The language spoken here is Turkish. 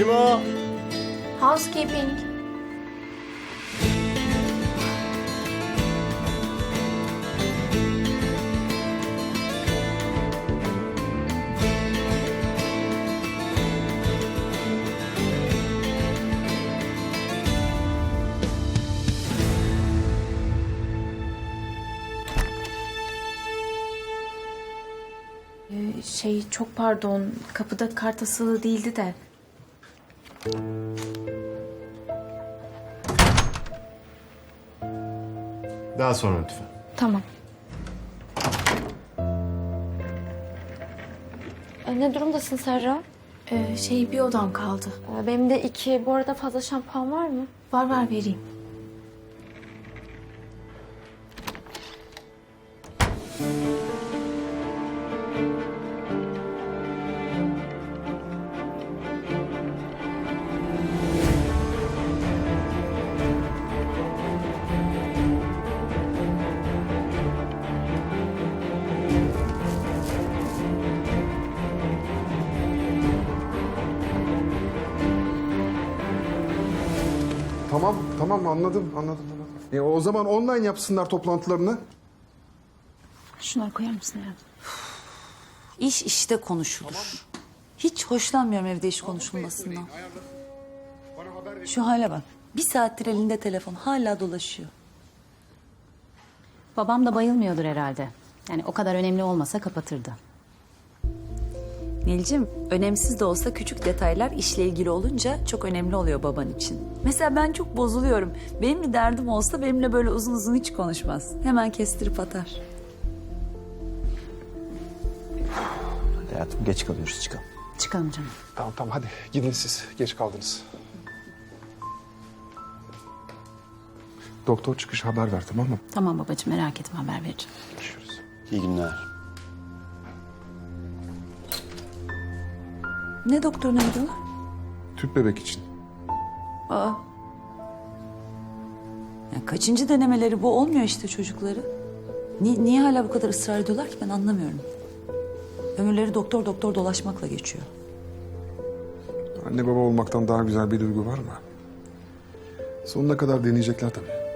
acaba? Housekeeping. Ee, Şey çok pardon kapıda kart asılı değildi de. Daha sonra lütfen. Tamam. E, ne durumdasın Serra? Ee, şey bir odam kaldı. E, benim de iki. Bu arada fazla şampuan var mı? Var var vereyim. Tamam, tamam anladım, anladım. anladım. E, o zaman online yapsınlar toplantılarını. Şunları koyar mısın hayatım? İş işte konuşulur. Hiç hoşlanmıyorum evde iş konuşulmasından. Şu hale bak. Bir saattir elinde telefon hala dolaşıyor. Babam da bayılmıyordur herhalde. Yani o kadar önemli olmasa kapatırdı. Nilcim önemsiz de olsa küçük detaylar işle ilgili olunca çok önemli oluyor baban için. Mesela ben çok bozuluyorum. Benim bir derdim olsa benimle böyle uzun uzun hiç konuşmaz. Hemen kestirip atar. Hayatım geç kalıyoruz çıkalım. Çıkalım canım. Tamam tamam hadi gidin siz. Geç kaldınız. Doktor çıkış haber ver tamam mı? Tamam babacığım merak etme haber vereceğim. Görüşürüz. İyi günler. Ne doktoruna gidiyorlar? Tüp bebek için. Aa. Ya kaçıncı denemeleri bu olmuyor işte çocukları. Ni- niye hala bu kadar ısrar ediyorlar ki ben anlamıyorum. Ömürleri doktor doktor dolaşmakla geçiyor. Anne baba olmaktan daha güzel bir duygu var mı? Sonuna kadar deneyecekler tabii.